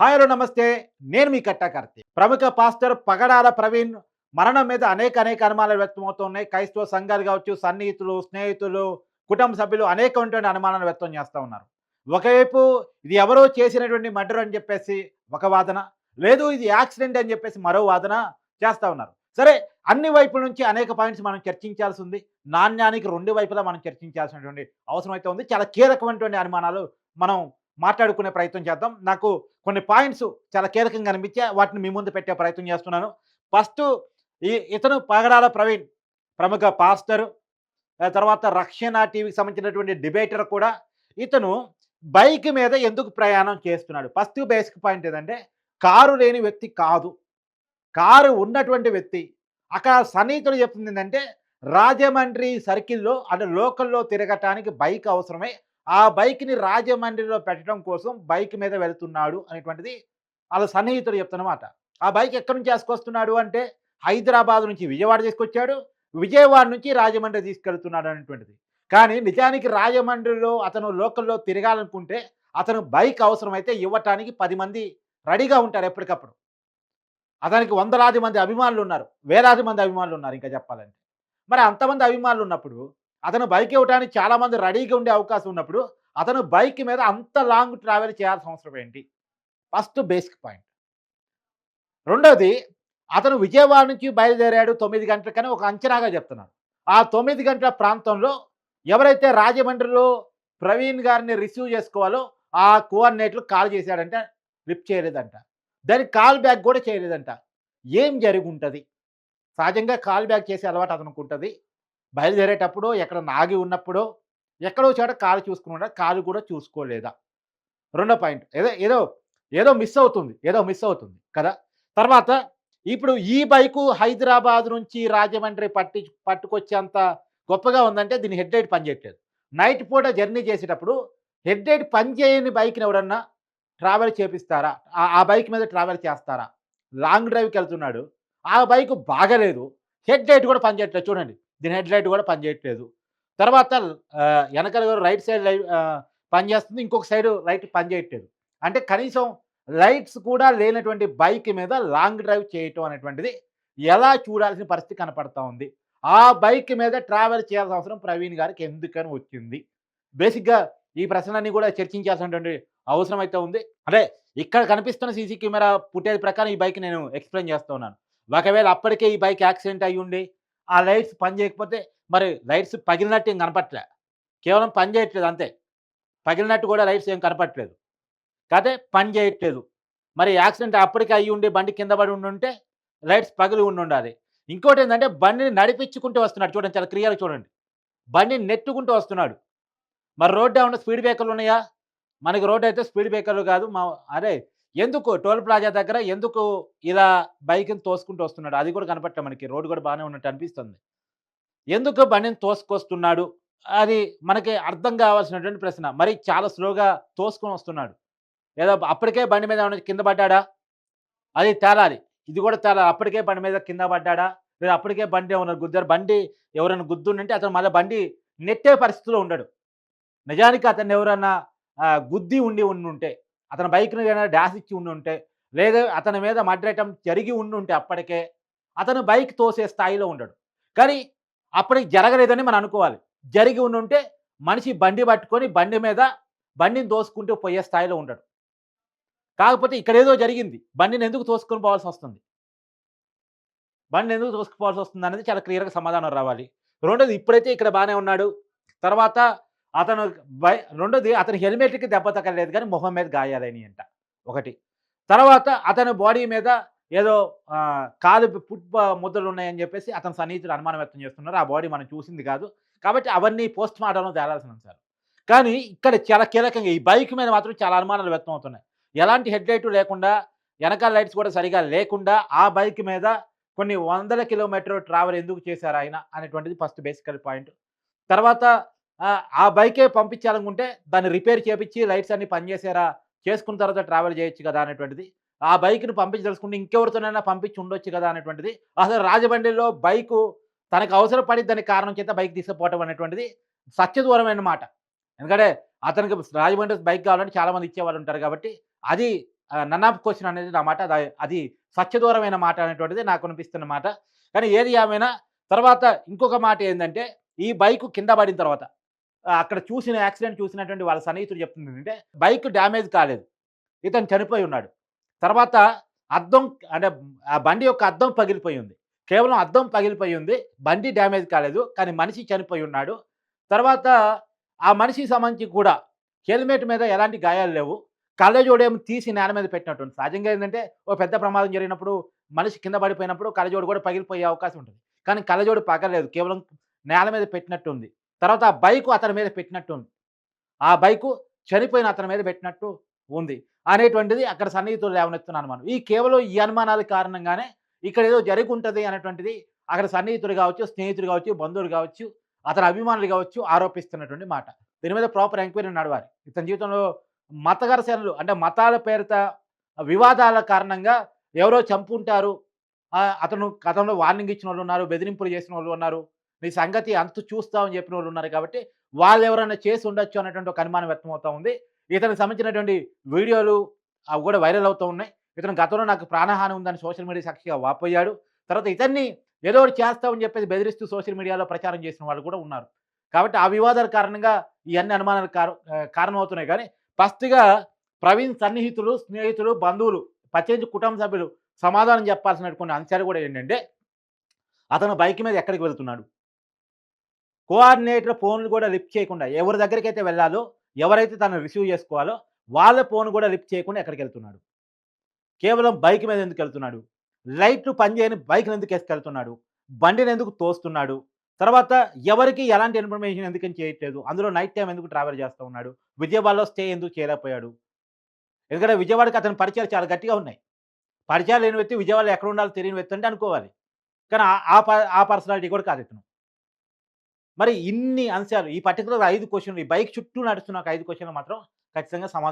Hi hello నమస్తే. నేను మీ కట్టా కార్తీక్ ప్రముఖ పాస్టర్ పగడాల ప్రవీణ్ మరణం మీద అనేక అనేక అనుమానాలు వ్యక్తమవుతున్నాయి. క్రైస్తవ సంఘాలు కావచ్చు సన్నిహితులు స్నేహితులు కుటుంబ సభ్యులు అనేకటువంటి అనుమానాలు వ్యక్తం చేస్తూ ఉన్నారు. ఒకవైపు ఇది ఎవరో చేసినటువంటి మర్డర్ అని చెప్పేసి ఒక వాదన. లేదు ఇది యాక్సిడెంట్ అని చెప్పేసి మరో వాదన చేస్తూ ఉన్నారు. సరే అన్ని వైపుల నుంచి అనేక పాయింట్స్ మనం చర్చించాల్సి ఉంది నాణ్యానికి రెండు వైపులా మనం చర్చించాల్సినటువంటి అవసరం అయితే ఉంది. చాలా కీలకమైనటువంటి అనుమానాలు మనం మాట్లాడుకునే ప్రయత్నం చేద్దాం. నాకు కొన్ని పాయింట్స్ చాలా కీలకంగా అనిపించే వాటిని మీ ముందు పెట్టే ప్రయత్నం చేస్తున్నాను. ఫస్ట్ ఈ ఇతను పగడాల ప్రవీణ్ ప్రముఖ పాస్టర్. తర్వాత రక్షణ టీవీకి సంబంధించినటువంటి డిబేటర్ కూడా. ఇతను బైక్ మీద ఎందుకు ప్రయాణం చేస్తున్నాడు? ఫస్ట్ బేసిక్ పాయింట్ ఏంటంటే కారు లేని వ్యక్తి కాదు. కారు ఉన్నటువంటి వ్యక్తి. అక్కడ సన్నిహితుడు చెప్తుంది ఏంటంటే రాజమండ్రి సర్కిల్లో అంటే లోకల్లో తిరగటానికి బైక్ అవసరమే. ఆ బైక్ని రాజమండ్రిలో పెట్టడం కోసం బైక్ మీద వెళ్తున్నాడు అనేటువంటిది వాళ్ళ సన్నిహితుడు చెప్తున్నమాట. ఆ బైక్ ఎక్కడి నుంచి తీసుకొస్తున్నాడు అంటే హైదరాబాద్ నుంచి విజయవాడ తీసుకొచ్చాడు విజయవాడ నుంచి రాజమండ్రి తీసుకెళ్తున్నాడు అనేటువంటిది. కానీ నిజానికి రాజమండ్రిలో అతను లోకల్లో తిరగాలనుకుంటే అతను బైక్ అవసరమైతే ఇవ్వటానికి పది మంది రెడీగా ఉంటారు ఎప్పటికప్పుడు. అతనికి వందలాది మంది అభిమానులు ఉన్నారు వేలాది మంది అభిమానులు ఉన్నారు ఇంకా చెప్పాలంటే. మరి అంతమంది అభిమానులు ఉన్నప్పుడు అతను బైక్ ఇవ్వడానికి చాలామంది రెడీగా ఉండే అవకాశం ఉన్నప్పుడు అతను బైక్ మీద అంత లాంగ్ ట్రావెల్ చేయాల్సిన అవసరం ఏంటి? First basic point. రెండోది అతను విజయవాడ నుంచి బయలుదేరాడు తొమ్మిది గంటలకని ఒక అంచనాగా చెప్తున్నాడు. ఆ తొమ్మిది గంటల ప్రాంతంలో ఎవరైతే రాజమండ్రిలో ప్రవీణ్ గారిని రిసీవ్ చేసుకోవాలో ఆ కోఆర్డినేట్లు కాల్ చేశాడంటే లిఫ్ట్ చేయలేదంట. దానికి కాల్ బ్యాక్ కూడా చేయలేదంట. ఏం జరిగి ఉంటుంది? సహజంగా కాల్ బ్యాక్ చేసే అలవాటు అతనికి ఉంటుంది. బయలుదేరేటప్పుడు ఎక్కడ నాగి ఉన్నప్పుడు ఎక్కడో చోట కాలు చూసుకున్నా కాలు కూడా చూసుకోలేదా? రెండో పాయింట్. ఏదో ఏదో ఏదో మిస్ అవుతుంది ఏదో మిస్ అవుతుంది కదా? తర్వాత ఇప్పుడు ఈ బైకు హైదరాబాద్ నుంచి రాజమండ్రి పట్టి పట్టుకొచ్చేంత గొప్పగా ఉందంటే దీని హెడ్ లైట్ పనిచేయట్లేదు. నైట్ పూట జర్నీ చేసేటప్పుడు హెడ్ లైట్ పనిచేయని బైక్ని ఎవరన్నా ట్రావెల్ చేపిస్తారా? ఆ- ఆ బైక్ మీద ట్రావెల్ చేస్తారా? లాంగ్ డ్రైవ్కి వెళ్తున్నాడు. ఆ బైక్ బాగలేదు. హెడ్ లైట్ కూడా పనిచేయట్లేదు. చూడండి. దీని హెడ్ లైట్ కూడా పనిచేయట్లేదు. తర్వాత వెనకల వెనకాల రైట్ సైడ్ లైట్ పనిచేస్తుంది. ఇంకొక సైడ్ లైట్ పనిచేయట్లేదు. అంటే కనీసం లైట్స్ కూడా లేనటువంటి బైక్ మీద లాంగ్ డ్రైవ్ చేయటం అనేటువంటిది ఎలా చూడాల్సిన పరిస్థితి కనపడతా ఉంది. ఆ బైక్ మీద ట్రావెల్ చేయాల్సిన అవసరం ప్రవీణ్ గారికి ఎందుకని వచ్చింది? బేసిక్గా ఈ ప్రశ్నలన్నీ కూడా చర్చించాల్సినటువంటి అవసరం అయితే ఉంది. అంటే ఇక్కడ కనిపిస్తున్న సీసీ కెమెరా పుట్టేది ప్రకారం ఈ బైక్ నేను ఎక్స్ప్లెయిన్ చేస్తున్నాను ఒకవేళ అప్పటికే ఈ బైక్ యాక్సిడెంట్ అయ్యి ఉండి ఆ లైట్స్ పని చేయకపోతే మరి లైట్స్ పగిలినట్టు ఏం కనపట్లే. కేవలం పని చేయట్లేదు అంతే. పగిలినట్టు కూడా లైట్స్ ఏం కనపట్లేదు. కాదే పని చేయట్లేదు. మరి యాక్సిడెంట్ అప్పటికే అయ్యి ఉండి బండి కింద పడి ఉండి ఉంటే లైట్స్ పగిలి ఉండి ఉండాలి. ఇంకోటి ఏంటంటే బండిని నడిపించుకుంటూ వస్తున్నాడు చూడండి చాలా క్లియర్గా చూడండి. బండిని నెట్టుకుంటూ వస్తున్నాడు. మరి రోడ్డు ఏమన్నా స్పీడ్ బ్రేకర్లు ఉన్నాయా? మనకి రోడ్డు అయితే స్పీడ్ బ్రేకర్లు కాదు. మా అదే ఎందుకు టోల్ ప్లాజా దగ్గర ఎందుకు ఇలా బైక్ని తోసుకుంటూ వస్తున్నాడు? అది కూడా కనపట్లే మనకి. రోడ్డు కూడా బాగానే ఉన్నట్టు అనిపిస్తుంది. ఎందుకు బండిని తోసుకొస్తున్నాడు? అది మనకి అర్థం కావాల్సినటువంటి ప్రశ్న. మరి చాలా స్లోగా తోసుకొని వస్తున్నాడు. ఏదో అప్పటికే బండి మీద కింద పడ్డాడా? అది తేలాలి. ఇది కూడా తేలాలి. అప్పటికే బండి మీద కింద పడ్డాడా? లేదా అప్పటికే బండి ఎవరైనా గుద్దారు బండి ఎవరైనా గుద్దుంటే అతను మళ్ళీ బండి నెట్టే పరిస్థితిలో ఉండడు. నిజానికి అతను ఎవరన్నా గుద్ది ఉండి ఉండి ఉంటే అతని బైక్ని ఏదైనా డాష్ ఇచ్చి ఉండి ఉంటే లేదా అతని మీద మడ్రటం జరిగి ఉండి ఉంటే అప్పటికే అతను బైక్ తోసే స్థాయిలో ఉండడు. కానీ అప్పటికి జరగలేదని మనం అనుకోవాలి. జరిగి ఉండి ఉంటే మనిషి బండి పట్టుకొని బండి మీద బండిని తోసుకుంటూ పోయే స్థాయిలో ఉండడు. కాకపోతే ఇక్కడ ఏదో జరిగింది. బండిని ఎందుకు తోసుకొని పోవాల్సి వస్తుంది? బండిని ఎందుకు తోసుకుపోవాల్సి వస్తుంది? అనేది చాలా క్లియర్గా సమాధానం రావాలి. రెండోది ఇప్పుడైతే ఇక్కడ బాగానే ఉన్నాడు. తర్వాత అతను బై రెండోది అతని హెల్మెట్కి దెబ్బ తగ్గలేదు కానీ మొహం మీద గాయాలని అంట. ఒకటి. తర్వాత అతని బాడీ మీద ఏదో కాలు ఫుట్ ముద్దలు ఉన్నాయని చెప్పేసి అతని సన్నిహితుడు అనుమానం వ్యక్తం చేస్తున్నారు. ఆ బాడీ మనం చూసింది కాదు. కాబట్టి అవన్నీ పోస్ట్ మార్టంలో తేలాల్సిన అంశాలు కానీ ఇక్కడ చాలా కీలకంగా ఈ బైక్ మీద మాత్రం చాలా అనుమానాలు వ్యక్తం అవుతున్నాయి. ఎలాంటి హెడ్ లైట్ లేకుండా వెనకాల లైట్స్ కూడా సరిగా లేకుండా ఆ బైక్ మీద కొన్ని వందల కిలోమీటర్ ట్రావెల్ ఎందుకు చేశారు ఆయన అనేటువంటిది ఫస్ట్ బేసికల్ పాయింట్. తర్వాత ఆ, బైకే పంపించాలనుకుంటే దాన్ని రిపేర్ చేపించి లైట్స్ అన్ని పనిచేసారా చేసుకున్న తర్వాత ట్రావెల్ చేయొచ్చు కదా అనేటువంటిది. ఆ బైక్ని పంపించదలుచుకుంటే ఇంకెవరితోనైనా పంపించి ఉండొచ్చు కదా అనేటువంటిది. అసలు రాజమండ్రిలో బైకు తనకు అవసరపడి దానికి కారణం చేత బైక్ తీసుకుపోవటం అనేటువంటిది సత్యదూరమైన మాట ఎందుకంటే అతనికి రాజమండ్రి బైక్ కావాలంటే చాలామంది ఇచ్చేవాళ్ళు ఉంటారు కాబట్టి అది నన్ ఆఫ్ క్వశ్చన్ అనేది నా మాట. అది సత్యదూరమైన మాట అనేటువంటిది నాకు అనిపిస్తున్న మాట. కానీ ఏది ఏమైనా తర్వాత ఇంకొక మాట ఏంటంటే ఈ బైక్ కింద పడిన తర్వాత. అక్కడ చూసిన యాక్సిడెంట్ చూసినటువంటి వాళ్ళ సన్నిహితుడు చెప్తుంది ఏంటంటే బైక్ డ్యామేజ్ కాలేదు. ఇతను చనిపోయి ఉన్నాడు. తర్వాత అద్దం అంటే ఆ బండి యొక్క అద్దం పగిలిపోయి ఉంది. కేవలం అద్దం పగిలిపోయి ఉంది. బండి డ్యామేజ్ కాలేదు. కానీ మనిషి చనిపోయి ఉన్నాడు. తర్వాత ఆ మనిషికి సంబంధించి కూడా హెల్మెట్ మీద ఎలాంటి గాయాలు లేవు. కళ్ళజోడేమో తీసి నేల మీద పెట్టినట్టుంది. సహజంగా ఏంటంటే ఓ పెద్ద ప్రమాదం జరిగినప్పుడు మనిషి కింద పడిపోయినప్పుడు కళ్ళజోడు కూడా పగిలిపోయే అవకాశం ఉంటుంది. కానీ కళ్ళజోడు పగలేదు కేవలం నేల మీద పెట్టినట్టుంది. తర్వాత ఆ బైకు అతని మీద పెట్టినట్టు ఉంది. ఆ బైకు చనిపోయిన అతని మీద పెట్టినట్టు ఉంది. అనేటువంటిది అక్కడ సన్నిహితులు లేవనెత్తున్నాను అనుమానం ఈ కేవలం ఈ అనుమానాల కారణంగానే ఇక్కడ ఏదో జరుగుంటుంది అనేటువంటిది అక్కడ సన్నిహితుడు కావచ్చు స్నేహితుడు కావచ్చు బంధువులు కావచ్చు అతని అభిమానులు కావచ్చు ఆరోపిస్తున్నటువంటి మాట. దీని మీద ప్రాపర్ ఎంక్వైరీ నడవాలి. ఇతని జీవితంలో మత అంటే మతాల పేరిత వివాదాల కారణంగా ఎవరో చంపుంటారు. అతను గతంలో వార్నింగ్ ఇచ్చిన వాళ్ళు ఉన్నారు బెదిరింపులు చేసిన వాళ్ళు ఉన్నారు. నీ సంగతి అంతు చూస్తామని చెప్పిన వాళ్ళు ఉన్నారు కాబట్టి వాళ్ళు ఎవరైనా చేసి ఉండొచ్చు అనేటువంటి ఒక అనుమానం వ్యక్తమవుతా ఉంది. ఇతనికి సంబంధించినటువంటి వీడియోలు అవి కూడా వైరల్ అవుతూ ఉన్నాయి. ఇతను గతంలో నాకు ప్రాణహాని ఉందని సోషల్ మీడియా సాక్షిగా వాపోయాడు. తర్వాత ఇతన్ని ఏదో ఒకటి చేస్తామని చెప్పేసి బెదిరిస్తూ సోషల్ మీడియాలో ప్రచారం చేసిన వాళ్ళు కూడా ఉన్నారు. కాబట్టి ఆ వివాదాల కారణంగా ఈ అన్ని అనుమానాలు కారణమవుతున్నాయి. కానీ ఫస్ట్గా ప్రవీణ్ సన్నిహితులు స్నేహితులు బంధువులు పచ్చించి కుటుంబ సభ్యులు సమాధానం చెప్పాల్సినటువంటి కొన్ని అంశాలు కూడా ఏంటంటే అతను బైక్ మీద ఎక్కడికి వెళ్తున్నాడు? కోఆర్డినేటర్ ఫోన్లు కూడా లిఫ్ట్ చేయకుండా ఎవరి దగ్గరికి అయితే వెళ్ళాలో ఎవరైతే తను రిసీవ్ చేసుకోవాలో వాళ్ళ ఫోన్ కూడా లిఫ్ట్ చేయకుండా ఎక్కడికి వెళ్తున్నాడు? కేవలం బైక్ మీద ఎందుకు వెళ్తున్నాడు? లైట్లు పనిచేయని బైక్ని ఎందుకు వేసుకెళ్తున్నాడు బండిని ఎందుకు తోస్తున్నాడు? తర్వాత ఎవరికి ఎలాంటి ఇన్ఫర్మేషన్ ఎందుకని చేయట్లేదు? అందులో నైట్ టైం ఎందుకు ట్రావెల్ చేస్తూ ఉన్నాడు? విజయవాడలో స్టే ఎందుకు చేయలేకపోయాడు? ఎందుకంటే విజయవాడకి అతని పరిచయాలు చాలా గట్టిగా ఉన్నాయి. పరిచయాలు లేని వ్యక్తి విజయవాడలో ఎక్కడ ఉండాలో తెలియని వ్యక్తి అంటే అనుకోవాలి. కానీ ఆ- ఆ ప- ఆ పర్సనాలిటీ కూడా కాదు ఇతను. మరి ఇన్ని అంశాలు ఈ పర్టికులర్ ఐదు క్వశ్చన్లు ఈ బైక్ చుట్టూ నడుస్తున్న ఒక ఐదు క్వశ్చన్లు మాత్రం ఖచ్చితంగా సమాధానం